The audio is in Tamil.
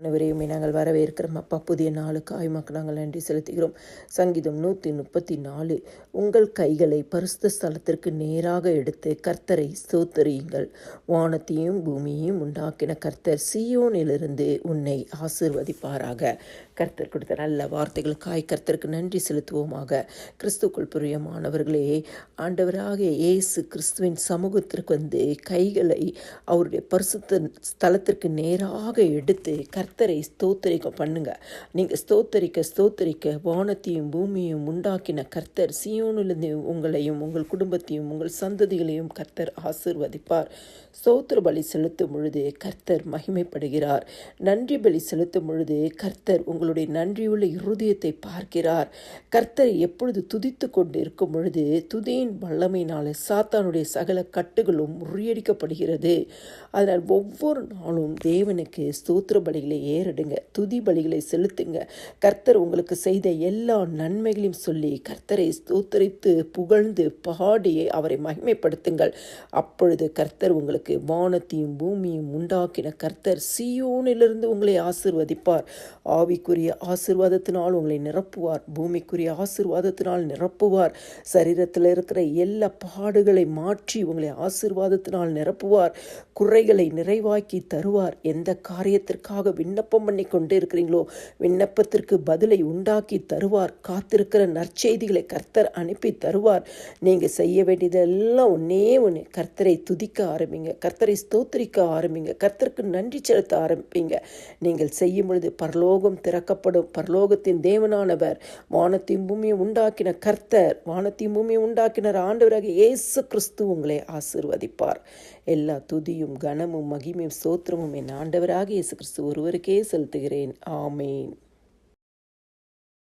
அனைவரையுமே நாங்கள் வரவேற்கிறோம். அப்பா புதிய நாளுக்கு மக்கள் நாங்கள் நன்றி செலுத்துகிறோம். சங்கீதம் நூற்றி முப்பத்தி நாலு. உங்கள் கைகளை பரிசுத்த ஸ்தலத்திற்கு நேராக எடுத்து கர்த்தரை ஸ்தோத்தரியுங்கள். வானத்தையும் பூமியையும் உண்டாக்கின கர்த்தர் சியோனிலிருந்து உன்னை ஆசிர்வதிப்பாராக. கர்த்தர் கொடுத்த நல்ல வார்த்தைகளுக்காய் கர்த்தருக்கு நன்றி செலுத்துவோமாக. கிறிஸ்துக்குள் புரியமானவர்களே ஆண்டவராக இயேசு கிறிஸ்துவின் சமூகத்திற்கு வந்து கைகளை அவருடைய பரிசுத்த ஸ்தலத்திற்கு நேராக எடுத்து கர்த்தரை ஸ்தோத்தரிக்க பண்ணுங்க. நீங்கள் ஸ்தோத்தரிக்க ஸ்தோத்தரிக்க வானத்தையும் பூமியையும் உண்டாக்கின கர்த்தர் சியோனிலிருந்து உங்களையும் உங்கள் குடும்பத்தையும் உங்கள் சந்ததிகளையும் கர்த்தர் ஆசிர்வதிப்பார். ஸ்தோத்திர பலி செலுத்தும் பொழுது கர்த்தர் மகிமைப்படுகிறார். நன்றி பலி செலுத்தும் பொழுது கர்த்தர் உங்களுடைய நன்றியுள்ள இருதயத்தை பார்க்கிறார். கர்த்தர் எப்பொழுது துதித்து கொண்டு இருக்கும் பொழுது துதியின் வல்லமையினால சாத்தானுடைய சகல கட்டுகளும் முறியடிக்கப்படுகிறது. அதனால் ஒவ்வொரு நாளும் தேவனுக்கு ஸ்தோத்திர பலிகளை ஏறிடுங்க துதி பலிகளை செலுத்துங்க. கர்த்தர் உங்களுக்கு செய்த எல்லா நன்மைகளையும் சொல்லி கர்த்தரை ஸ்தோத்தரித்து புகழ்ந்து பாடியை அவரை மகிமைப்படுத்துங்கள். அப்பொழுது கர்த்தர் உங்களுக்கு வானத்தையும் பூமியும் உண்டாக்கின கர்த்தர் சியோனிலிருந்து உங்களை ஆசிர்வதிப்பார். ஆவிக்குரிய ஆசிர்வாதத்தினால் உங்களை நிரப்புவார். பூமிக்குரிய ஆசிர்வாதத்தினால் நிரப்புவார். சரீரத்தில் இருக்கிற எல்லா பாடுகளை மாற்றி உங்களை ஆசிர்வாதத்தினால் நிரப்புவார். குறைகளை நிறைவாக்கி தருவார். எந்த காரியத்திற்காக விண்ணப்பம் பண்ணி கொண்டு இருக்கிறீங்களோ விண்ணப்பத்திற்கு பதிலை உண்டாக்கி தருவார். காத்திருக்கிற நற்செய்திகளை கர்த்தர் அனுப்பி தருவார். நீங்கள் செய்ய வேண்டியதெல்லாம் ஒன்னே ஒன்று கர்த்தரை துதிக்க ஆரம்பிங்க. கர்த்தரை ஸ்தோத்திரிக்க ஆரம்பிங்க. கர்த்தருக்கு நன்றி செலுத்த ஆரம்பிப்பீங்க நீங்கள் செய்யும் பொழுது பரலோகம் திறக்கப்படும். பரலோகத்தின் தேவனானவர் வானத்தின் பூமியை உண்டாக்கின கர்த்தர் வானத்தின் பூமியை உண்டாக்கினர் ஆண்டவராக இயேசு கிறிஸ்து உங்களை ஆசிர்வதிப்பார். எல்லா துதியும் கனமும் மகிமையும் சோத்திரமும் என் ஆண்டவராக இயேசு கிறிஸ்து ஒருவருக்கே செலுத்துகிறேன். ஆமேன்.